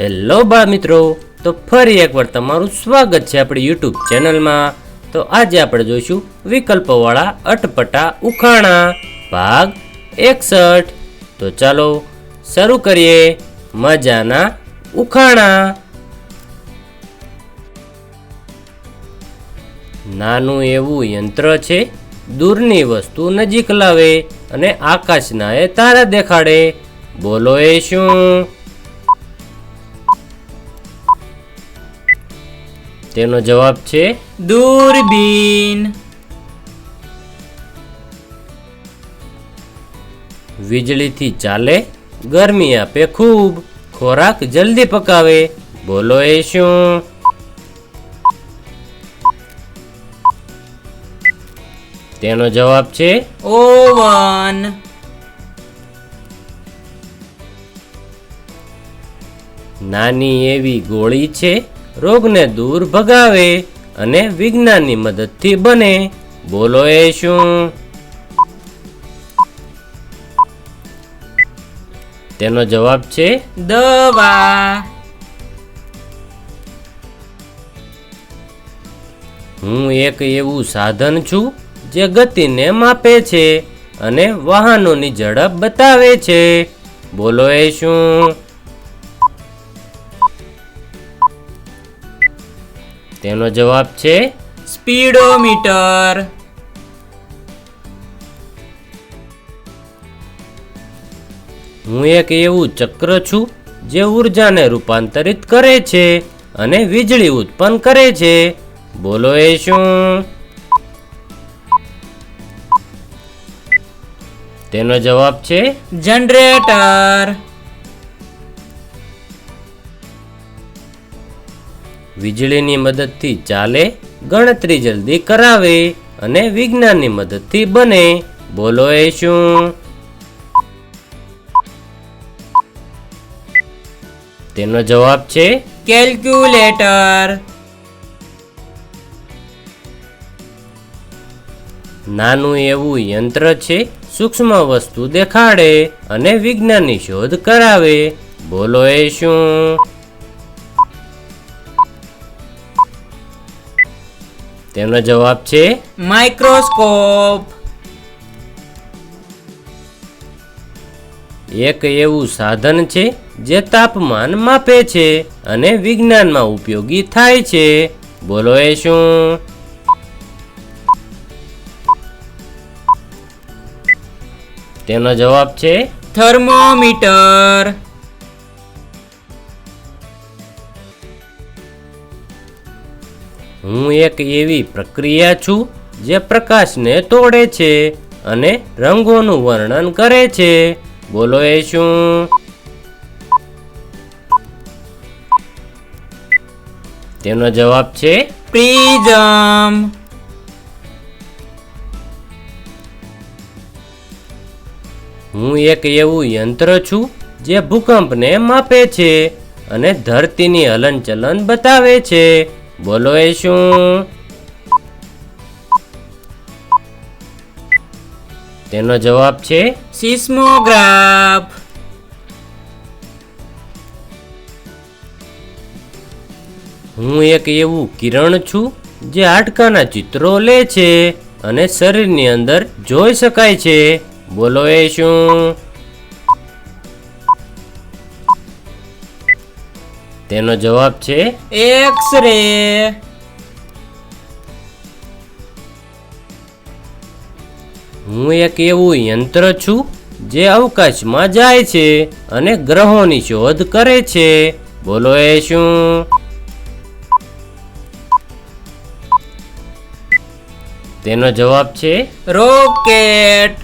Hello બા મિત્રો. તો ફરી એકવાર તમારું સ્વાગત છે આપણી યુટ્યુબ ચેનલમાં. તો આજે આપણે જોઈશું વિકલ્પોવાળા અટપટા ઉખાણા. ભાગ એકસઠ. તો ચાલો શરૂ કરીએ મજાના ઉખાણા. નાનું એવું યંત્ર છે, દૂરની વસ્તુ નજીક લાવે અને આકાશના એ તારા દેખાડે. બોલો એ શું? તેનો જવાબ છે દૂરબીન. વીજળીથી ચાલે, ગરમી આપે ખૂબ, ખોરાક જલ્દી પકાવે, બોલો એ શું? તેનો જવાબ છે ઓવન. નાની એવી ગોળી છે રોગને દૂર ભગાવે અને વિજ્ઞાનની મદદથી બને. બોલો એ શું તેનો જવાબ છે, દવા. હું એક એવું સાધન છું જે ગતિને માપે છે અને વાહનોની ઝડપ બતાવે છે. બોલો એ શું તેનો જવાબ છે સ્પીડોમીટર. હું એક એવું ચક્ર છું જે ઉર્જાને રૂપાંતરિત કરે છે અને વીજળી ઉત્પન્ન કરે છે. બોલો એ શું? તેનો જવાબ છે જનરેટર. વીજળીની મદદથી ચાલે, ગણતરી જલ્દી કરાવે અને વિજ્ઞાનની મદદથી બને. બોલો એ શું? તેનો જવાબ છે કેલ્ક્યુલેટર. નાનું એવું યંત્ર છે, સૂક્ષ્મ વસ્તુ દેખાડે અને વિજ્ઞાનની શોધ કરાવે. બોલો એ શું? તેનો જવાબ છે માઇક્રોસ્કોપ. એક એવું સાધન છે જે તાપમાન માપે છે અને વિજ્ઞાનમાં ઉપયોગી થાય છે. બોલો એ શું? તેનો જવાબ છે થર્મોમીટર. હું એક એવી પ્રક્રિયા છું જે પ્રકાશને તોડે છે અને રંગોનું વર્ણન કરે છે. બોલો એ શું? તેનો જવાબ છે પ્રિઝમ. હું એક એવું યંત્ર છું જે ભૂકંપને માપે છે અને ધરતીની હલનચલન બતાવે છે. બોલો એ શું? તેનો જવાબ છે સિસ્મોગ્રાફ. હું એક એવું કિરણ છું જે હાડકાના ચિત્રો લે છે અને શરીરની અંદર જોઈ શકાય છે. બોલો એ શું? તેનો જવાબ છે એક્સ રે હું એક એવું યંત્ર છું જે અવકાશમાં જાય છે અને ગ્રહોની શોધ કરે છે. બોલો એ શું? તેનો જવાબ છે રોકેટ.